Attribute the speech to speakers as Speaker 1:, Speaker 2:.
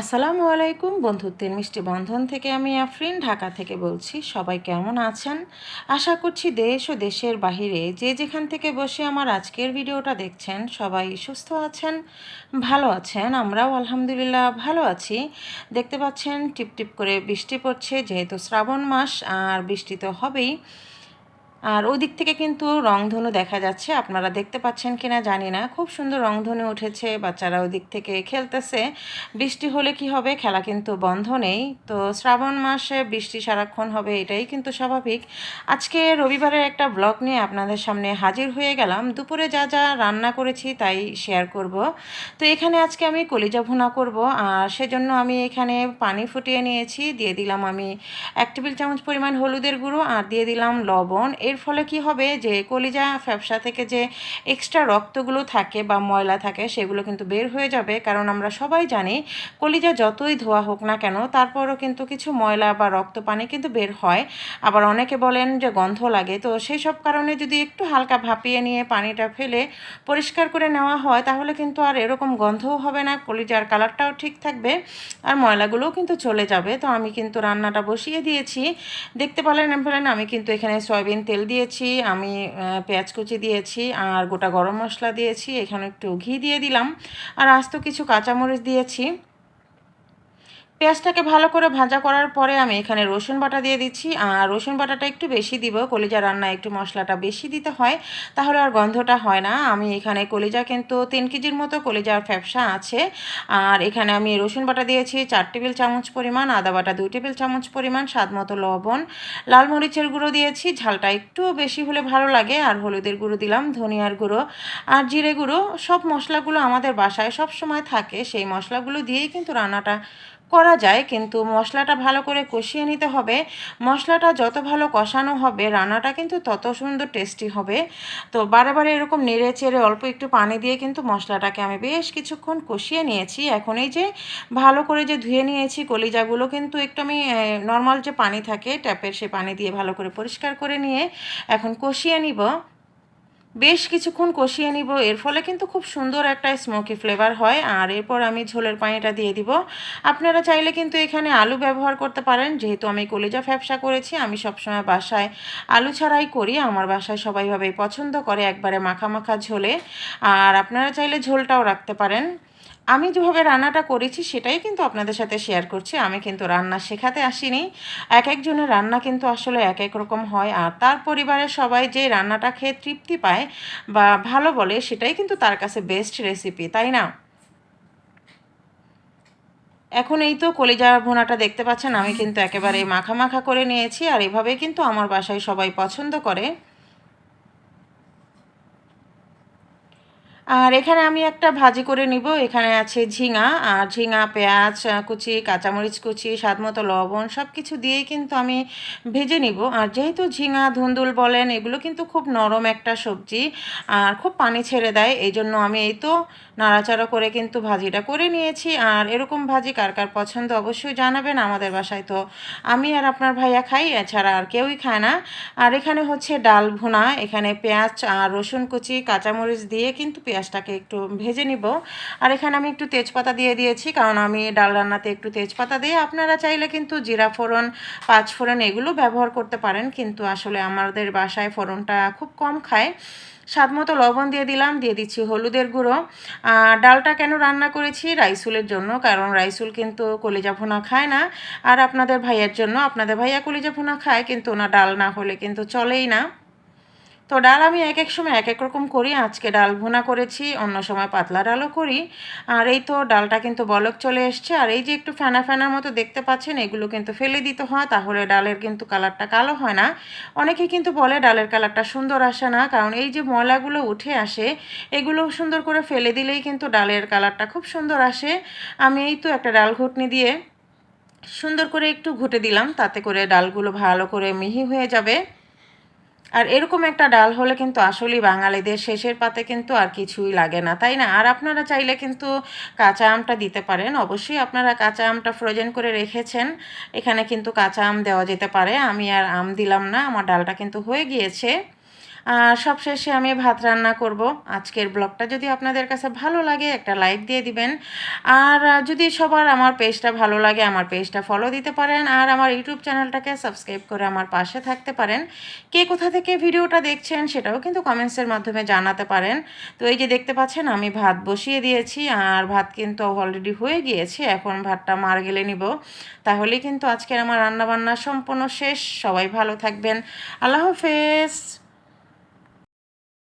Speaker 1: আসসালামু আলাইকুম বন্ধুত্বের মিষ্টি বন্ধন থেকে আমি আফরিন, ঢাকা থেকে বলছি, সবাই কেমন আছেন? আশা করছি দেশ ও দেশের বাহিরে যে যেখান থেকে বসে আমার আজকের ভিডিওটা দেখছেন, সবাই সুস্থ আছেন, ভালো আছেন, আমরাও আলহামদুলিল্লাহ ভালো আছি। দেখতে পাচ্ছেন টিপ টিপ করে বৃষ্টি পড়ছে, যেহেতু শ্রাবণ মাস, আর বৃষ্টি তো হবেই। আর ওদিক থেকে কিন্তু রংধনু দেখা যাচ্ছে। আপনারা দেখতে পাচ্ছেন কিনা জানি না। খুব সুন্দর রংধনু উঠেছে, বাচ্চারা ওদিক থেকে খেলতেছে। বৃষ্টি হলে কি হবে? খেলা কিন্তু বন্ধ নেই। তো শ্রাবণ মাসে বৃষ্টি সারাক্ষণ হবে, এটাই কিন্তু স্বাভাবিক। আজকে রবিবারের একটা ব্লগ নিয়ে আপনাদের সামনে হাজির হয়ে গেলাম। দুপুরে যা যা রান্না করেছি তাই শেয়ার করব। তো এখানে আজকে আমি কলিজা ভুনা করব। আর সেজন্য আমি এখানে পানি ফুটিয়ে নিয়েছি। দিয়ে দিলাম আমি এক টেবিল চামচ পরিমাণ হলুদের গুঁড়ো আর দিয়ে দিলাম লবণ। এর ফলে কি হবে? যে কলিজা ফ্যাপসা থেকে যে এক্সট্রা রক্তগুলো থাকে বা ময়লা থাকে, সেগুলো কিন্তু বের হয়ে যাবে। কারণ আমরা সবাই জানি, কলিজা যতই ধোয়া হোক না কেন, তারপরও কিন্তু কিছু ময়লা বা রক্ত পানি কিন্তু বের হয়। আবার অনেকে বলেন যে গন্ধ লাগে। তো সেই সব কারণে যদি একটু হালকা ভাপিয়ে নিয়ে পানিটা ফেলে পরিষ্কার করে নেওয়া হয়, তাহলে কিন্তু আর এরকম গন্ধও হবে না। কলিজার কালারটাও ঠিক থাকবে আর ময়লাগুলোও কিন্তু চলে যাবে। তো আমি কিন্তু রান্নাটা বসিয়ে দিয়েছি। দেখতে পেলেন পেলেন আমি কিন্তু এখানে সয়াবিন তেল দিয়েছি, আমি পেঁয়াজ কুচি দিয়েছি আর গোটা গরম মশলা দিয়েছি, এখানে একটু ঘি দিয়ে দিলাম। আর আস্ত কিছু কাঁচামরিচ দিয়েছি। পেঁয়াজটাকে ভালো করে ভাজা করার পরে আমি এখানে রসুন বাটা দিয়ে দিচ্ছি। আর রসুন বাটাটা একটু বেশি দিব, কলিজা রান্না একটু মশলাটা বেশি দিতে হয়, তাহলে আর গন্ধটা হয় না। আমি এখানে কলিজা কিন্তু তিন কেজির মতো কলিজার ফ্যাপসা আছে। আর এখানে আমি রসুন বাটা দিয়েছি চার টেবিল চামচ পরিমাণ, আদা বাটা দুই টেবিল চামচ পরিমাণ, স্বাদ মতো লবণ। লাল মরিচের গুঁড়ো দিয়েছি, ঝালটা একটু বেশি হলে ভালো লাগে। আর হলুদের গুঁড়ো দিলাম, ধনিয়ার গুঁড়ো আর জিরে গুঁড়ো। সব মশলাগুলো আমাদের বাসায় সব সময় থাকে, সেই মশলাগুলো দিয়েই কিন্তু রান্নাটা করা যায়, কিন্তু মশলাটা ভালো করে কষিয়ে নিতে হবে। মশলাটা যত ভালো কষানো হবে, রান্নাটা কিন্তু তত সুন্দর টেস্টি হবে। তো বারে এরকম নেড়ে চেড়ে অল্প একটু পানি দিয়ে কিন্তু মশলাটাকে আমি বেশ কিছুক্ষণ কষিয়ে নিয়েছি। এখন এই যে ভালো করে যে ধুয়ে নিয়েছি কলিজাগুলো কিন্তু একটু আমি নর্মাল যে পানি থাকে ট্যাপের সে পানি দিয়ে ভালো করে পরিষ্কার করে নিয়ে এখন কষিয়ে নিব। বেশ কিছুক্ষণ কষিয়ে নিব। এর ফলে কিন্তু খুব সুন্দর একটা স্মোকি ফ্লেভার হয়। আর এরপর আমি ঝোলের পানিটা দিয়ে দিব। আপনারা চাইলে কিন্তু এখানে আলু ব্যবহার করতে পারেন। যেহেতু আমি কলিজা ফ্যাপসা করেছি, আমি সবসময় বাসায় আলু ছাড়াই করি। আমার বাসায় সবাইভাবে পছন্দ করে একবারে মাখা মাখা ঝোলে। আর আপনারা চাইলে ঝোলটাও রাখতে পারেন। আমি যেভাবে রান্নাটা করেছি সেটাই কিন্তু আপনাদের সাথে শেয়ার করছি। আমি কিন্তু রান্না শেখাতে আসিনি। এক একজনের রান্না কিন্তু আসলে এক এক রকম হয় আর তার পরিবারের সবাই যে রান্নাটা খেয়ে তৃপ্তি পায় বা ভালো বলে সেটাই কিন্তু তার কাছে বেস্ট রেসিপি তাই না? এখন এই তো কলিজা ভুনাটা দেখতে পাচ্ছেন, আমি কিন্তু একেবারে মাখা মাখা করে নিয়েছি আর এভাবেই কিন্তু আমার বাসায় সবাই পছন্দ করে। আর এখানে আমি একটা ভাজি করে নিব। এখানে আছে ঝিঙা, আর ঝিঙা, পেঁয়াজ কুচি, কাঁচামরিচ কুচি, স্বাদ মতো লবণ সব কিছু দিয়েই কিন্তু আমি ভেজে নিব। আর যেহেতু ঝিঙা, ধুন্দুল বলেন, এগুলো কিন্তু খুব নরম একটা সবজি আর খুব পানি ছেড়ে দেয় এই জন্য আমি এই তো নাড়াচাড়া করে কিন্তু ভাজিটা করে নিয়েছি। আর এরকম ভাজি কার কার পছন্দ অবশ্যই জানাবেন আমাদের বাসায় তো আমি আর আপনার ভাইয়া খাই, এছাড়া আর কেউই খায় না। আর এখানে হচ্ছে ডাল ভুনা, এখানে পেঁয়াজ আর রসুন কুচি, কাঁচামরিচ দিয়ে কিন্তু পেঁয়াজটাকে একটু ভেজে নিব। আর এখানে আমি একটু তেজপাতা দিয়ে দিয়েছি, কারণ আমি ডাল রান্নাতে একটু তেজপাতা দিয়ে আপনারা চাইলে কিন্তু জিরা ফোড়ন, পাঁচ ফোড়ন এগুলো ব্যবহার করতে পারেন, কিন্তু আসলে আমাদের বাসায় ফোড়নটা খুব কম খায়। স্বাদ মতো লবণ দিয়ে দিলাম, দিয়ে দিচ্ছি হলুদের গুঁড়ো। ডালটা কেন রান্না করেছি? রাইসুলের জন্য, কারণ রাইসুল কিন্তু কলিজা ভুনা খায় না। আর আপনাদের ভাইয়ের জন্য, আপনাদের ভাইয়া কলিজা ভুনা খায়, কিন্তু ওনা ডাল না হলে কিন্তু চলেই না। তো ডাল আমি এক এক সময় এক এক রকম করি, আজকে ডাল ভুনা করেছি, অন্য সময় পাতলা ডালও করি। আর এই তো ডালটা কিন্তু বলক চলে এসছে, আর এই যে একটু ফেনা ফেনার মতো দেখতে পাচ্ছেন, এগুলো কিন্তু ফেলে দিতে হয়, তাহলে ডালের কিন্তু কালারটা কালো হয় না। অনেকে কিন্তু বলে ডালের কালারটা সুন্দর আসে না, কারণ এই যে ময়লাগুলো উঠে আসে, এগুলো সুন্দর করে ফেলে দিলেই কিন্তু ডালের কালারটা খুব সুন্দর আসে। আমি এই তো একটা ডাল ঘুটনি দিয়ে সুন্দর করে একটু ঘুটে দিলাম, তাতে করে ডালগুলো ভালো করে মিহি হয়ে যাবে। আর এরকম একটা ডাল হলে কিন্তু আসলেই বাঙালিদের শেষের পাতে কিন্তু আর কিছুই লাগে না, তাই না? আর আপনারা চাইলে কিন্তু কাঁচা আমটা দিতে পারেন। অবশ্যই আপনারা কাঁচা আমটা ফ্রোজেন করে রেখেছেন, এখানে কিন্তু কাঁচা আম দেওয়া যেতে পারে। আমি আর আম দিলাম না, আমার ডালটা কিন্তু হয়ে গিয়েছে। সবশেষে আমি ভাত রান্না করব। আজকের ব্লগটা যদি আপনাদের কাছে ভালো লাগে, একটা লাইক দিয়ে দিবেন। আর যদি সবার আমার পেজটা ভালো লাগে, আমার পেজটা ফলো দিতে পারেন। আর আমার ইউটিউব চ্যানেলটাকে সাবস্ক্রাইব করে আমার পাশে থাকতে পারেন। কে কোথা থেকে ভিডিওটা দেখছেন সেটাও কিন্তু কমেন্টসের মাধ্যমে জানাতে পারেন। তো এই যে দেখতে পাচ্ছেন, আমি ভাত বসিয়ে দিয়েছি। আর ভাত কিন্তু অলরেডি হয়ে গিয়েছে। এখন ভাতটা মার গেলে নিব। তাহলেই কিন্তু আজকের আমার রান্নাবান্না সম্পূর্ণ শেষ। সবাই ভালো থাকবেন। আল্লাহ হাফেজ।